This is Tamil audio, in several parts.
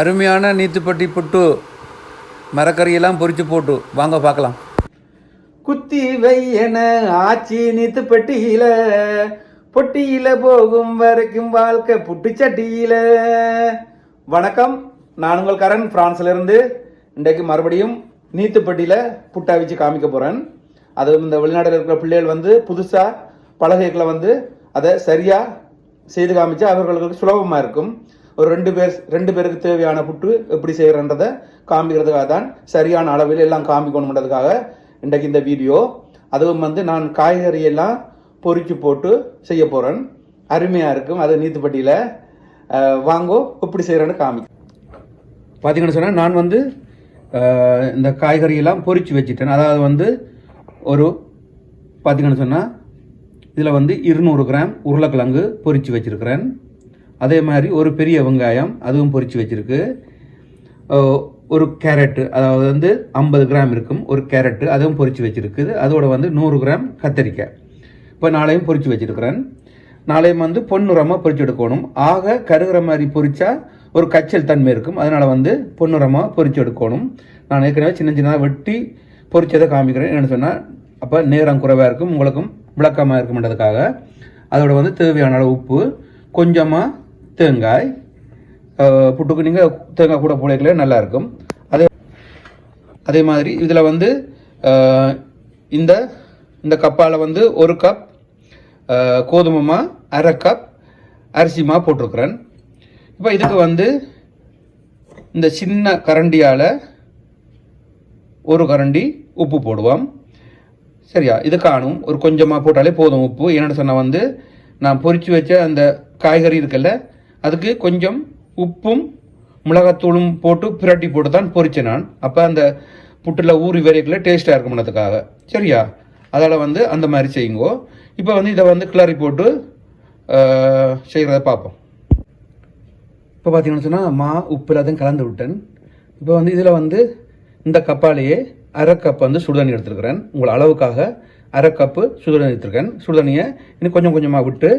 அருமையான நீத்துப்பட்டி புட்டு மரக்கறியெல்லாம் பொறிச்சு போட்டு. வாங்க பார்க்கலாம். குத்தி வையன ஆச்சி நீத்து பெட்டியில பொட்டியில போகும் வரைக்கும் வாழ்க்கை புட்டு சட்டியில வணக்கம் நான் உங்கள் கரண் பிரான்ஸ்ல இருந்து இன்றைக்கு மறுபடியும் நீத்துப்பட்டியில புட்டா வச்சு காமிக்க போறேன். அதுவும் இந்த வெளிநாட்டில் இருக்கிற பிள்ளைகள் வந்து புதுசாக பலகைகளை வந்து அதை சரியாக செய்து காமிச்சா அவர்களுக்கு சுலபமாக இருக்கும். ஒரு ரெண்டு பேர் ரெண்டு பேருக்கு தேவையான புட்டு எப்படி செய்கிறன்றதை காமிக்கிறதுக்காக தான் சரியான அளவில் எல்லாம் காமிக்கணுன்றதுக்காக இன்றைக்கு இந்த வீடியோ. அதுவும் வந்து நான் காய்கறியெல்லாம் பொறிச்சு போட்டு செய்ய போகிறேன் அருமையாக இருக்கும். அது நீத்துப்பட்டியில் வாங்கோ எப்படி செய்கிறேன்னு காமி பார்த்தீங்கன்னு சொன்னால் நான் வந்து இந்த காய்கறியெல்லாம் பொறிச்சு வச்சுட்டேன். அதாவது வந்து ஒரு பார்த்தீங்கன்னு சொன்னால் இதில் வந்து இருநூறு கிராம் உருளைக்கிழங்கு பொறிச்சு வச்சுருக்கிறேன். அதே மாதிரி ஒரு பெரிய வெங்காயம் அதுவும் பொறிச்சு வச்சுருக்கு. ஒரு கேரட்டு அதாவது வந்து ஐம்பது கிராம் இருக்கும் ஒரு கேரட்டு அதுவும் பொறிச்சு வச்சுருக்குது. அதோட வந்து நூறு கிராம் கத்தரிக்காய். இப்போ நாளையும் பொறிச்சு வச்சுருக்கிறேன். நாளையும் வந்து பொன்னுரமாக பொறிச்சு எடுக்கணும். ஆக கருகிற மாதிரி பொறிச்சா ஒரு கச்சல் தன்மை இருக்கும். அதனால் வந்து பொன்னுரமாக பொறிச்சு எடுக்கணும். நான் ஏற்கனவே சின்ன சின்னதாக வெட்டி பொறிச்சதை காமிக்கிறேன். என்னென்னு சொன்னால் அப்போ நேரம் குறைவாக இருக்கும். உங்களுக்கும் விளக்கமாக இருக்கும்ன்றதுக்காக. அதோட வந்து தேவையான அளவு உப்பு. கொஞ்சமாக தேங்காய் புட்டுக்கு நீங்கள் தேங்காய் கூட போடக்கல நல்லா இருக்கும் அதே அதே மாதிரி இதில் வந்து இந்த இந்த கப்பால் வந்து ஒரு கப் அஹ், கோதுமை மா அரை கப் அரிசிமா போட்டிருக்குறேன் போட்டிருக்கிறேன். இப்போ இதுக்கு வந்து இந்த சின்ன கரண்டியால் ஒரு கரண்டி உப்பு போடுவோம். சரியா? இது காணும். ஒரு கொஞ்சமாக போட்டாலே போதும் உப்பு. என்னென்னு சொன்னால் வந்து நான் பொறிச்சு வச்ச அந்த காய்கறி இருக்குல்ல அதுக்கு கொஞ்சம் உப்பும் மிளகாத்தூளும் போட்டு பிரட்டி போட்டு தான் பொரிச்சேன் நான். அப்போ அந்த புட்டில் ஊறி வரைக்குள்ள டேஸ்ட்டாக இருக்கும்ன்றதுக்காக சரியா? அதால் வந்து அந்த மாதிரி செய்யுங்கோ. இப்போ வந்து இதை வந்து கிளறி போட்டு செய்கிறத பார்ப்போம். இப்போ பார்த்தீங்கன்னு சொன்னால் மா உப்பு எல்லாத்தையும் கலந்து விட்டேன். இப்போ வந்து இதில் வந்து இந்த கப்பாலேயே அரை கப் வந்து சுடுதண்ணி எடுத்துருக்கிறேன். உங்கள் அளவுக்காக அரை கப்பு சுடுதண்ணி எடுத்துருக்கேன். சுடுதண்ணியை இன்னும் கொஞ்சம் கொஞ்சமாக விட்டு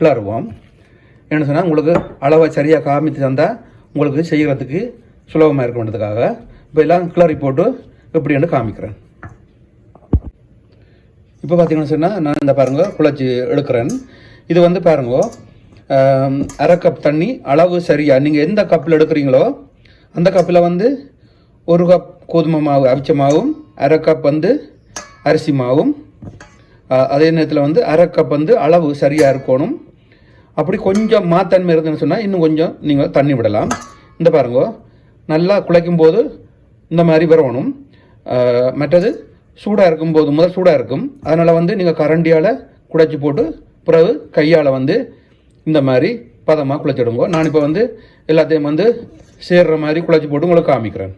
கிளறுவோம். என்ன சொன்னால் உங்களுக்கு அளவை சரியாக காமித்து தந்தால் உங்களுக்கு செய்கிறதுக்கு சுலபமாக இருக்கணுன்றதுக்காக இப்போ எல்லாம் கிளறி போட்டு எப்படின்னு காமிக்கிறேன். இப்போ பார்த்தீங்கன்னு சொன்னால் நான் இந்த பாருங்க குழச்சி எடுக்கிறேன். இது வந்து பாருங்க அரை கப் தண்ணி அளவு சரியாக நீங்கள் எந்த கப்பில் எடுக்கிறீங்களோ அந்த கப்பில் வந்து ஒரு கப் கோதுமை மாவு அவிச்ச மாவும் அரை கப் வந்து அரிசி மாவும் அதே நேரத்தில் வந்து அரை கப் வந்து அளவு சரியாக இருக்கணும். அப்படி கொஞ்சம் மாத்தன்மை இருந்துன்னு சொன்னால் இன்னும் கொஞ்சம் நீங்கள் தண்ணி விடலாம். இந்த பாருங்க நல்லா குழைக்கும் போது இந்த மாதிரி வரணும். மற்றது சூடாக இருக்கும்போது முதல் சூடாக இருக்கும். அதனால் வந்து நீங்கள் கரண்டியால் குழைச்சி போட்டு பிறகு கையால் வந்து இந்த மாதிரி பதமாக குழைச்சிடுங்க. நான் இப்போ வந்து எல்லாத்தையும் வந்து சேர்ற மாதிரி குழைச்சி போட்டு உங்களுக்கு காமிக்கிறேன்.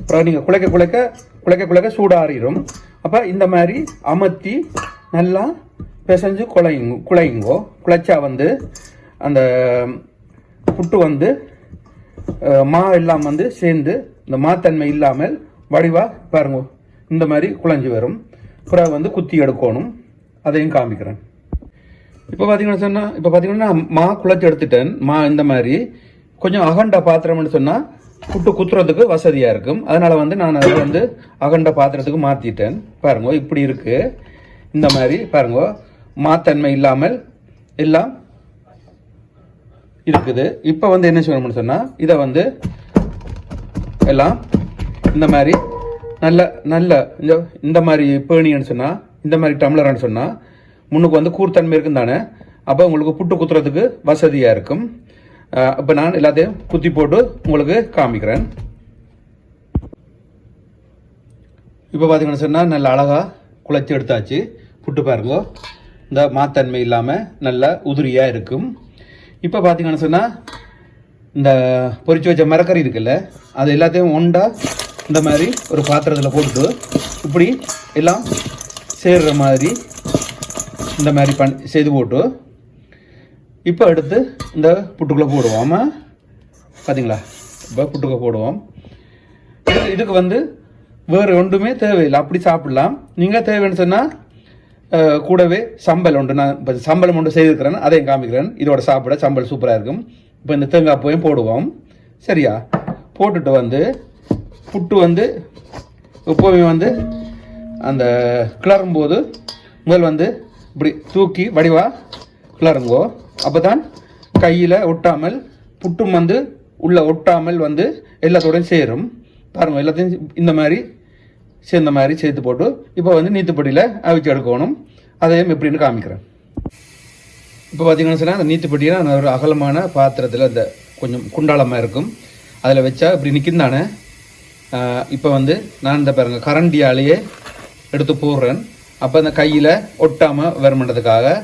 அப்புறம் நீங்கள் குழைக்க குழைக்க குழைக்க குழைக்க சூடாறிடும். அப்போ இந்த மாதிரி அமர்த்தி நல்லா பிசைஞ்சு குழையுங்க குழையுங்கோ. குழைச்சா வந்து அந்த புட்டு வந்து மா எல்லாம் வந்து சேர்ந்து இந்த மாத்தன்மை இல்லாமல் வடிவாக பாருங்க. இந்த மாதிரி குழஞ்சி வரும். பிறகு வந்து குத்தி எடுக்கணும். அதையும் காமிக்கிறேன். இப்போ பார்த்தீங்கன்னா சொன்னால் இப்போ பார்த்தீங்கன்னா மா குழச்சி எடுத்துட்டேன். மா இந்த மாதிரி. கொஞ்சம் அகண்ட பாத்திரம்னு சொன்னால் புட்டு குத்துறதுக்கு வசதியாக இருக்கும். அதனால் வந்து நான் அதை வந்து அகண்ட பாத்திரத்துக்கு மாற்றிட்டேன் பாருங்க இப்படி இருக்குது இந்த மாதிரி பாருங்க. மாத்தன்மை இல்லாமல் எல்லாம் இருக்குது. இப்போ வந்து என்ன செய்யணும்னு சொன்னால் இதை வந்து எல்லாம் இந்த மாதிரி நல்ல நல்ல இந்த இந்த மாதிரி பேணின்னு சொன்னால் இந்த மாதிரி டம்ளர்னு சொன்னால் முன்னுக்கு வந்து கூர்த்தன்மை இருக்கும் தானே? அப்போ உங்களுக்கு புட்டு குத்துறதுக்கு வசதியாக இருக்கும். அப்போ நான் எல்லாத்தையும் குத்தி போட்டு உங்களுக்கு காமிக்கிறேன். இப்போ பார்த்தீங்கன்னு சொன்னால் நல்ல அழகாக குழைச்சி எடுத்தாச்சு. புட்டு பாருங்க. இந்த மாத்தன்மை இல்லாமல் நல்ல உதிரியாக இருக்கும். இப்போ பார்த்தீங்கன்னு சொன்னால் இந்த பொறிச்சு வச்ச மரக்கறி இருக்குல்ல அது எல்லாத்தையும் ஒண்டா இந்த மாதிரி ஒரு பாத்திரத்தில் போட்டு இப்படி எல்லாம் சேர்கிற மாதிரி இந்த மாதிரி பண் செய்து போட்டு இப்போ எடுத்து இந்த புட்டுக்குள்ளே போடுவோம். பார்த்தீங்களா இப்போ புட்டுக்க போடுவோம். இதுக்கு வந்து வேறு ஒன்றுமே தேவையில்லை. அப்படி சாப்பிடலாம். நீங்கள் தேவைன்னு சொன்னால் கூடவே சம்பல் உண்டு. நான் இப்போ சம்பளம் ஒன்று செய்திருக்கிறேன். அதையும் காமிக்கிறேன். இதோட சாப்பிட சம்பல் சூப்பராக இருக்கும். இப்போ இந்த தேங்காய் பூவையும் போடுவோம். சரியா? போட்டுட்டு வந்து புட்டு வந்து எப்போவுமே வந்து அந்த கிளறும் போது முதல் வந்து இப்படி தூக்கி வடிவாக கிளறுங்கோ. அப்போ தான் கையில் ஒட்டாமல் புட்டும் வந்து உள்ளே ஒட்டாமல் வந்து எல்லாத்தோடையும் சேரும். பாருங்கள் எல்லாத்தையும் இந்த மாதிரி சேர்ந்த மாதிரி சேர்த்து போட்டு இப்போ வந்து நீத்துப்பட்டியில் அவிச்சு எடுக்கணும். அதையும் எப்படின்னு காமிக்கிறேன். இப்போ பார்த்தீங்கன்னு சொன்னால் அந்த நீத்துப்பட்டியை அந்த ஒரு அகலமான பாத்திரத்தில் அந்த கொஞ்சம் குண்டாளமாக இருக்கும். அதில் வச்சா இப்படி நிற்கும் தானே? இப்போ வந்து நான் இந்த பாருங்க கரண்டியாலேயே எடுத்து போடுறேன். அப்போ அந்த கையில் ஒட்டாமல் வரமாட்டதுக்காக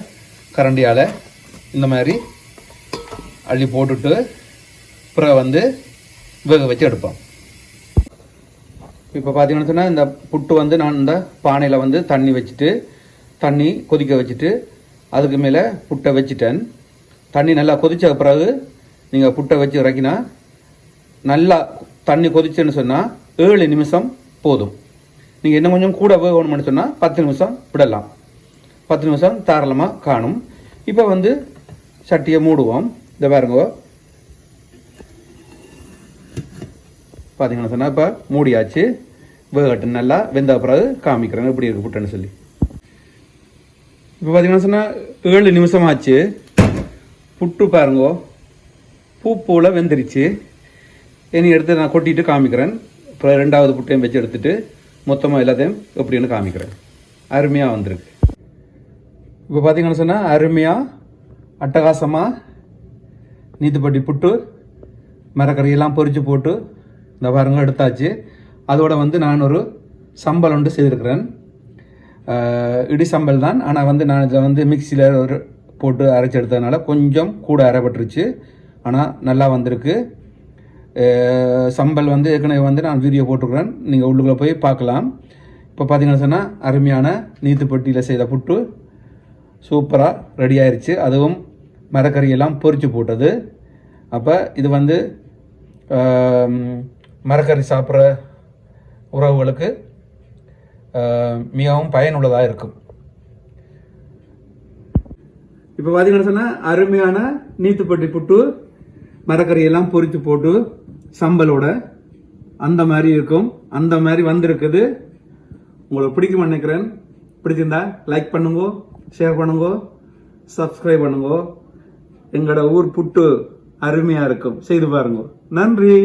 கரண்டியால் இந்த மாதிரி அள்ளி போட்டுட்டு அப்புறம் வந்து வேக வச்சு எடுப்போம். இப்போ பார்த்தீங்கன்னு சொன்னால் இந்த புட்டு வந்து நான் இந்த பானையில் வந்து தண்ணி வச்சுட்டு தண்ணி கொதிக்க வச்சுட்டு அதுக்கு மேலே புட்டை வச்சுட்டேன். தண்ணி நல்லா கொதித்த பிறகு நீங்கள் புட்டை வச்சு இறக்கினா நல்லா தண்ணி கொதிச்சுன்னு சொன்னால் ஏழு நிமிஷம் போதும். நீங்கள் இன்னும் கொஞ்சம் கூட வேகணும்னு சொன்னால் பத்து நிமிஷம் விடலாம். பத்து நிமிஷம் தாராளமாக காணும். இப்போ வந்து சட்டியை மூடுவோம். இந்த பாருங்க. பார்த்தீங்கன்னா சொன்னால் இப்போ மூடியாச்சு. வேகட்டு நல்லா வெந்த பிறகு காமிக்கிறேன். எப்படி இருக்கு புட்டுன்னு சொல்லி. இப்போ பார்த்தீங்கன்னா சொன்னால் ஏழு நிமிஷம் ஆச்சு புட்டு பாருங்கோ. பூ பூவில் வெந்துருச்சு. இனி எடுத்து நான் கொட்டிட்டு காமிக்கிறேன். அப்புறம் ரெண்டாவது புட்டையும் வச்சு எடுத்துட்டு மொத்தமாக எல்லாத்தையும் எப்படின்னு காமிக்கிறேன். அருமையாக வந்திருக்கு. இப்போ பார்த்தீங்கன்னு சொன்னால் அருமையாக அட்டகாசமாக நீத்துப்பட்டி புட்டு மரக்கறியெல்லாம் பொறிச்சு போட்டு இந்த பாருங்க எடுத்தாச்சு. அதோட வந்து நான் ஒரு சம்பல் ஒன்று செய்திருக்கிறேன். இடி சம்பல் தான். ஆனால் வந்து நான் இதை வந்து மிக்சியில் ஒரு போட்டு அரைச்சி எடுத்ததுனால கொஞ்சம் கூட அரைப்பட்டுருச்சு. ஆனால் நல்லா வந்திருக்கு. சம்பல் வந்து ஏற்கனவே வந்து நான் வீடியோ போட்டிருக்கிறேன். நீங்கள் உள்ளுக்குள்ளே போய் பார்க்கலாம். இப்போ பார்த்தீங்கன்னு சொன்னால் அருமையான நீத்துப்பட்டியில் செய்த புட்டு சூப்பராக ரெடி ஆயிடுச்சு அதுவும் மரக்கறியெல்லாம் பொறிச்சு போட்டது. அப்போ இது வந்து மரக்கறி சாப்பிட்ற உறவுகளுக்கு மிகவும் பயனுள்ளதாக இருக்கும். இப்போ பார்த்தீங்கன்னு சொன்னால் அருமையான நீத்துப்பட்டி புட்டு மரக்கறியெல்லாம் பொறித்து போட்டு சம்பலோட அந்த மாதிரி இருக்கும். அந்த மாதிரி வந்திருக்குது. உங்களுக்கு பிடிக்கும் நினைக்கிறேன். பிடிச்சிருந்தா லைக் பண்ணுங்க ஷேர் பண்ணுங்க சப்ஸ்கிரைப் பண்ணுங்க. எங்களோட ஊர் புட்டு அருமையாக இருக்கும். செய்து பாருங்க. நன்றி!